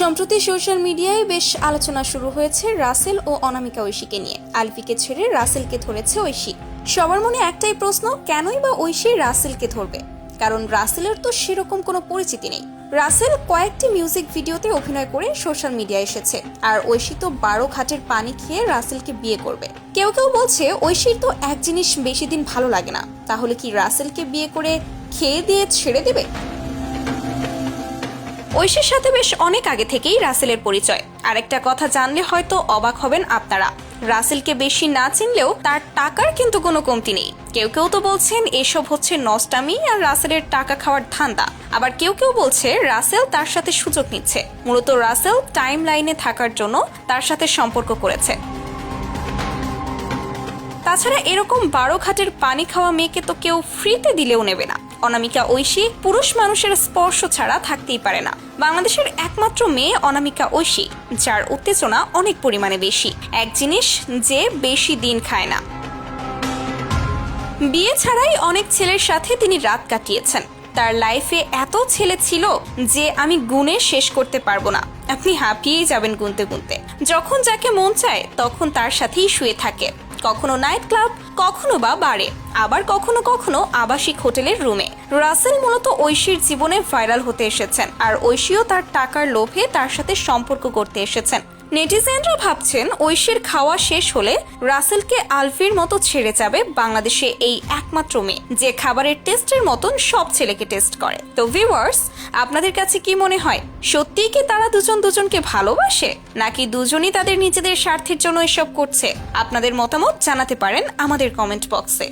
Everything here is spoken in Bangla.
সম্প্রতি সোশ্যাল মিডিয়ায় বেশ আলোচনা শুরু হয়েছে রাসেল ও অনামিকা ঐশীকে নিয়ে। আলফিকে ছেড়ে রাসেলকে ধরেছে ঐশী। সবার মনে একটাই প্রশ্ন, কেনই বা ঐশী রাসেলকে ধরবে? কারণ রাসেলের তো সেরকম কোনো পরিচিতি নেই। রাসেল কয়েকটি মিউজিক ভিডিওতে অভিনয় করে সোশ্যাল মিডিয়ায় এসেছে। আর ঐশী তো বারো ঘাটের পানি খেয়ে রাসেলকে বিয়ে করবে। কেউ কেউ বলছে, ঐশীর তো এক জিনিস বেশি দিন ভালো লাগে না। তাহলে কি রাসেলকে বিয়ে করে খেয়ে দিয়ে ছেড়ে দেবে? ঐশীর সাথে বেশ অনেক আগে থেকেই রাসেলের পরিচয়। আরেকটা কথা জানলে হয়তো অবাক হবেন আপনারা। রাসেলকে বেশি না চিনলেও তার টাকার কিন্তু কোনো কমতি নেই। কেউ কেউ তো বলছেন এসব হচ্ছে নষ্টামি আর রাসেলের টাকা খাওয়ার ধান্দা। আবার কেউ কেউ বলছে রাসেল তার সাথে সুযোগ নিচ্ছে। মূলত রাসেল টাইম লাইনে থাকার জন্য তার সাথে সম্পর্ক করেছে। তাছাড়া এরকম বারো ঘাটের পানি খাওয়া মেয়েকে তো কেউ ফ্রিতে দিলেও নেবে না। অনামিকা ঐশী পুরুষ মানুষের স্পর্শ ছাড়া থাকতেই পারে না। বাংলাদেশের একমাত্র মেয়ে অনামিকা ঐশী, যার উত্তেজনা অনেক পরিমাণে বেশি। এক জিনিস যে বেশি দিন খায় না। বিয়ে ছাড়াই অনেক ছেলের সাথে তিনি রাত কাটিয়েছেন। তার লাইফে এত ছেলে ছিল যে আমি গুণে শেষ করতে পারব না। আপনি হাঁপিয়েই যাবেন গুনতে গুনতে। যখন যাকে মন চায়, তখন তার সাথেই শুয়ে থাকে। কখনো নাইট ক্লাব কখনো বা বারে আবার কখনো কখনো আবাসিক হোটেলের রুমে। রাসেল মূলত ঐশীর জীবনে ভাইরাল হতে এসেছেন, আর ঐশীও তার টাকার লোভে তার সাথে সম্পর্ক করতে এসেছেন। নেটিজেনরা ভাবছেন ঐশীর খাওয়া শেষ হলে রাসেলকে আলফির মতো ছেড়ে যাবে বাংলাদেশে এই একমাত্র মেয়ে, যে খাবারের টেস্টের মতন সব ছেলেকে টেস্ট করে। তো ভিউয়ার্স, আপনাদের কাছে কি মনে হয়, সত্যিই কি তারা দুজন দুজনকে ভালোবাসে, নাকি দুজনই তাদের নিজেদের স্বার্থের জন্য এসব করছে? আপনাদের মতামত জানাতে পারেন আমাদের কমেন্ট বক্সে